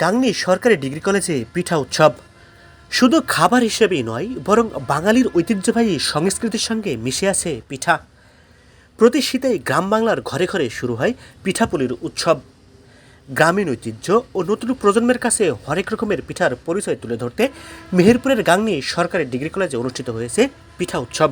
গাংনী সরকারি ডিগ্রি কলেজে পিঠা উৎসব। শুধু খাবার হিসেবেই নয়, বরং বাঙালির ঐতিহ্যবাহী সংস্কৃতির সঙ্গে মিশে আছে পিঠা। প্রতি শীতেই গ্রাম বাংলার ঘরে ঘরে শুরু হয় পিঠাপুলির উৎসব। গ্রামীণ ঐতিহ্য ও নতুন প্রজন্মের কাছে হরেক রকমের পিঠার পরিচয় তুলে ধরতে মেহেরপুরের গাংনী সরকারি ডিগ্রি কলেজে অনুষ্ঠিত হয়েছে পিঠা উৎসব।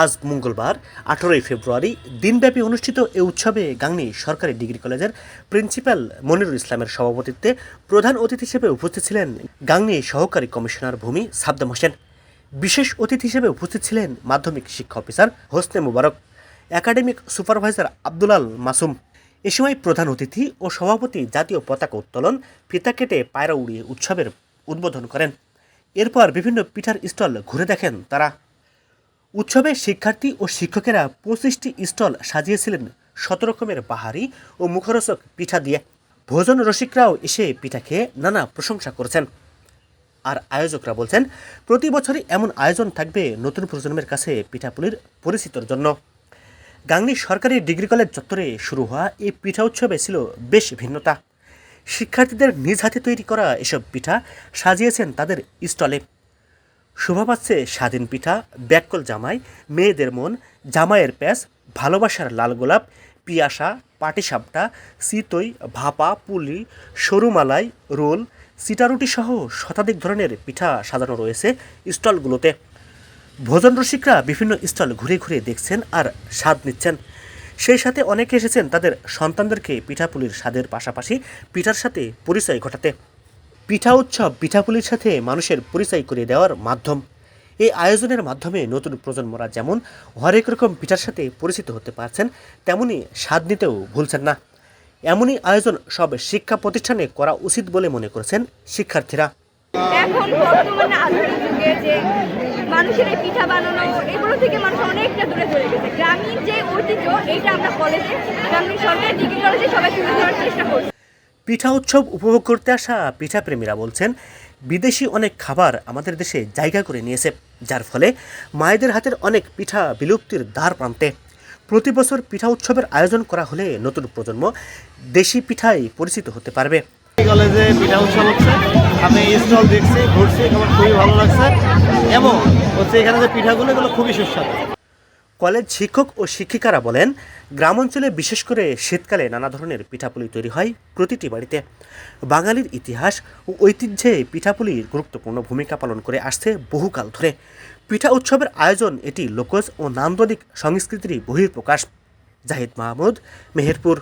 আজ মঙ্গলবার, আঠারোই ফেব্রুয়ারি, দিনব্যাপী অনুষ্ঠিত এই উৎসবে গাংনী সরকারি ডিগ্রি কলেজের প্রিন্সিপাল মনিরুল ইসলামের সভাপতিত্বে প্রধান অতিথি হিসেবে উপস্থিত ছিলেন গাংনী সহকারী কমিশনার ভূমি সাবদাম হোসেন। বিশেষ অতিথি হিসেবে উপস্থিত ছিলেন মাধ্যমিক শিক্ষা officer Hosne Mubarak, academic supervisor Abdulal Masum. এ সময় প্রধান অতিথি ও সভাপতি জাতীয় পতাকা উত্তোলন, ফিতা কেটে পায়রা উড়িয়ে উৎসবের উদ্বোধন করেন। এরপর বিভিন্ন পিঠার স্টল ঘুরে দেখেন তারা। উৎসবে শিক্ষার্থী ও শিক্ষকেরা পঁচিশটি স্টল সাজিয়েছিলেন। শত রকমের বাহারি ও মুখরোচক পিঠা দিয়ে। ভোজন রসিকরাও এসে পিঠা খেয়ে নানা প্রশংসা করেছেন। আর আয়োজকরা বলছেন, প্রতি বছরই এমন আয়োজন থাকবে নতুন প্রজন্মের কাছে পিঠাপুলির পরিচিতর জন্য। গাংনী সরকারি ডিগ্রি কলেজ চত্বরে শুরু হওয়া এই পিঠা উৎসবে ছিল বেশ ভিন্নতা। শিক্ষার্থীদের নিজ হাতে তৈরি করা এসব পিঠা সাজিয়েছেন তাদের স্টলে। শোভা পাচ্ছে স্বাধীন পিঠা, ব্যাককল জামাই, মেয়েদের মন, জামাইয়ের প্যাস ভালোবাসার লাল গোলাপ, পিয়াসা, পাটিসাপটা, সিতই, ভাপা, পুলি, সরুমালাই, রোল, সিটারুটি সহ শতাধিক ধরনের পিঠা সাজানো রয়েছে স্টলগুলোতে। ভোজন রসিকরা বিভিন্ন স্টল ঘুরে ঘুরে দেখছেন আর স্বাদ নিচ্ছেন। সেই সাথে অনেকে এসেছেন তাদের সন্তানদেরকে পিঠাপুলির স্বাদের পাশাপাশি পিঠার সাথে পরিচয় ঘটাতে। পিঠা উৎসব পিঠাপুলির সাথে মানুষের পরিচয় করে দেওয়ার মাধ্যম। এই আয়োজনের মাধ্যমে নতুন প্রজন্মরা যেমন হরেক রকম পিঠার সাথে পরিচিত হতে পারছেন, তেমনি স্বাদ নিতেও ভুলছেন না। এমনই আয়োজন সব শিক্ষা প্রতিষ্ঠানে করা উচিত বলে মনে করেছেন শিক্ষার্থীরা। এখন বর্তমানে আধুনিক যুগে যে মানুষের এই পিঠা বানানো, এগুলো থেকে মানুষ অনেকটা দূরে চলে গেছে। গ্রামীণ যে ঐতিহ্য আমরা কলেজে গ্রামীণ ডিগ্রি কলেজে সবাই তুলে ধরার চেষ্টা করছি। পিঠা উৎসব উপভোগ করতে আসা পিঠাপ্রেমীরা বলছেন, বিদেশি অনেক খাবার আমাদের দেশে জায়গা করে নিয়েছে, যার ফলে মায়েদের হাতের অনেক পিঠা বিলুপ্তির দ্বার প্রান্তে। প্রতি বছর পিঠা উৎসবের আয়োজন করা হলে নতুন প্রজন্ম দেশি পিঠাই পরিচিত হতে পারবে। কলেজে পিঠা উৎসব হচ্ছে, আমি স্টল দেখছি, ঘুরছি, আমার খুবই ভালো লাগছে। এবং হচ্ছে এখানে যে পিঠাগুলো, এগুলো খুবই সুস্বাদু। কলেজ শিক্ষক ও শিক্ষিকারা বলেন গ্রাম অঞ্চলে বিশেষ করে শীতকালে নানা ধরনের পিঠাপুলি তৈরি হয় প্রতিটি বাড়িতে। বাঙালির ইতিহাস ও ঐতিহ্যে পিঠাপুলির গুরুত্বপূর্ণ ভূমিকা পালন করে আসছে বহুকাল ধরে। পিঠা উৎসবের আয়োজন এটি লোকজ ও নান্দনিক সংস্কৃতির বহির্প্রকাশ জাহিদ মাহমুদ, মেহেরপুর।